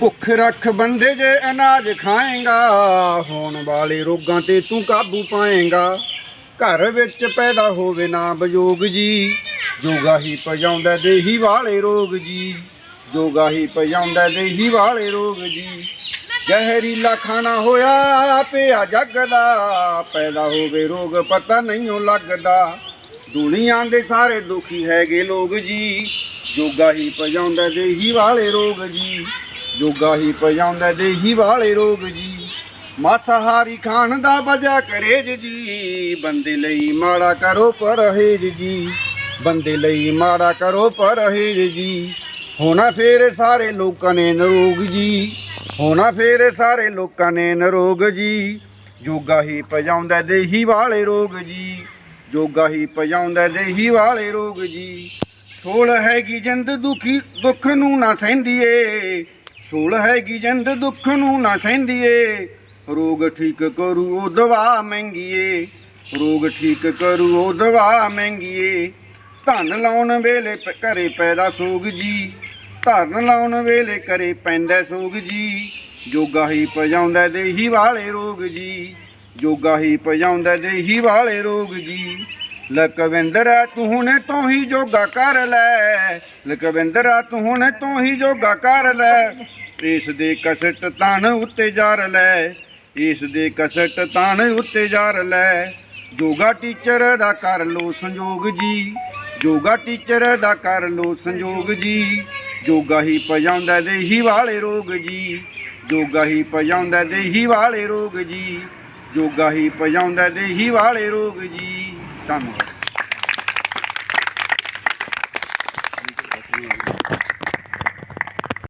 ਭੁੱਖ ਰੱਖ ਬੰਦੇ ਜੇ ਅਨਾਜ ਖਾਏਗਾ, ਹੋਣ ਵਾਲੇ ਰੋਗਾਂ ਤੇ ਤੂੰ ਕਾਬੂ ਪਾਏਗਾ। ਘਰ ਵਿੱਚ ਪੈਦਾ ਹੋਵੇ ਨਾ ਬਯੋਗ ਜੀ, ਜੋਗਾ ਹੀ ਪਜਾਉਂਦਾ ਦੇਹੀ ਵਾਲੇ ਰੋਗ ਜੀ। ਜੋਗਾ ਹੀ ਪਜਾਉਂਦਾ ਦੇਹੀ ਵਾਲੇ ਰੋਗ ਜੀ। ਜ਼ਹਿਰੀਲਾ ਖਾਣਾ ਹੋਇਆ, ਪਿਆ ਜੱਗ ਦਾ ਪੈਦਾ ਹੋਵੇ ਰੋਗ ਪਤਾ ਨਹੀਂ ਉਹ ਲੱਗਦਾ। ਦੁਨੀਆਂ ਦੇ ਸਾਰੇ ਦੁਖੀ ਹੈਗੇ ਲੋਕ ਜੀ, ਜੋਗਾ ਹੀ ਪਜਾਉਂਦਾ ਦੇਹੀ ਵਾਲੇ ਰੋਗ ਜੀ। ਜੋਗਾ ਹੀ ਪਜਾਉਂਦਾ ਦੇਹੀ ਵਾਲੇ ਰੋਗ ਜੀ। ਮਾਸਾਹਾਰੀ ਖਾਣ ਦਾ ਵਜਾ ਕਰੇਜ ਜੀ ਬੰਦੇ ਲਈ ਮਾੜਾ ਕਰੋ ਪਰਹੇਜ ਜੀ। ਬੰਦੇ ਲਈ ਮਾੜਾ ਕਰੋ ਪਰਹੇਜ ਜੀ। ਹੋਣਾ ਫੇਰ ਸਾਰੇ ਲੋਕਾਂ ਨੇ ਨਰੋਗ ਜੀ। ਹੋਣਾ ਫੇਰ ਸਾਰੇ ਲੋਕਾਂ ਨੇ ਨਰੋਗ ਜੀ। ਜੋਗਾ ਹੀ ਪਜਾਉਂਦਾ ਦੇਹੀ ਵਾਲੇ ਰੋਗ ਜੀ। ਜੋਗਾ ਹੀ ਪਜਾਉਂਦਾ ਦੇਹੀ ਵਾਲੇ ਰੋਗ ਜੀ। ਸੋਲ ਹੈਗੀ ਜਿੰਦ ਦੁਖੀ ਦੁੱਖ ਨੂੰ ਨਾ ਸਹਿੰਦੀ ਏ ਸੋਲ ਹੈਗੀ ਜਿੰਦ ਦੁੱਖ ਨੂੰ ਨਾ ਸਹਿੰਦੀਏ। ਰੋਗ ਠੀਕ ਕਰੂ ਉਹ ਦਵਾ ਮਹਿੰਗੀਏ। ਰੋਗ ਠੀਕ ਕਰੂ ਉਹ ਦਵਾ ਮਹਿੰਗੀਏ। ਧਨ ਲਾਉਣ ਵੇਲੇ ਘਰੇ ਪੈਦਾ ਸੋਗ ਜੀ। ਧਰਨ ਲਾਉਣ ਵੇਲੇ ਕਰੇ ਪੈਂਦਾ ਸੋਗ ਜੀ। ਜੋਗਾ ਹੀ ਪਜਾਉਂਦਾ ਦੇਹੀ ਵਾਲੇ ਰੋਗ ਜੀ। ਜੋਗਾ ਹੀ ਪਜਾਉਂਦਾ ਦੇਹੀ ਵਾਲੇ ਰੋਗ ਜੀ। ਲਕਵਿੰਦਰਾ ਤੂੰ ਹੁਣੇ ਤੋਂ ਹੀ ਜੋਗਾ ਕਰ ਲੈ। ਲਕਵਿੰਦਰਾ ਤੂੰ ਹੁਣੇ ਤੋਂ ਹੀ ਜੋਗਾ ਕਰ ਲੈ। ਇਸ ਦੇ ਕਸਟ ਤਣ ਉੱਤੇ ਜਾਰ ਲੈ, ਇਸ ਦੇ ਕਸਟ ਤਣ ਉੱਤੇ ਜਾਰ ਲੈ। ਯੋਗਾ ਟੀਚਰ ਦਾ ਕਰ ਲੋ ਸੰਯੋਗ ਜੀ ਯੋਗਾ ਟੀਚਰ ਦਾ ਕਰ ਲੋ ਸੰਯੋਗ ਜੀ। ਯੋਗਾ ਹੀ ਪਜਾਉਂਦਾ ਦੇਹੀ ਵਾਲੇ ਰੋਗ ਜੀ ਯੋਗਾ ਹੀ ਪਜਾਉਂਦਾ ਦੇਹੀ ਵਾਲੇ ਰੋਗ ਜੀ ਯੋਗਾ ਹੀ ਪਜਾਉਂਦਾ ਦੇਹੀ ਵਾਲੇ ਰੋਗ ਜੀ। ਧੰਨਵਾਦ।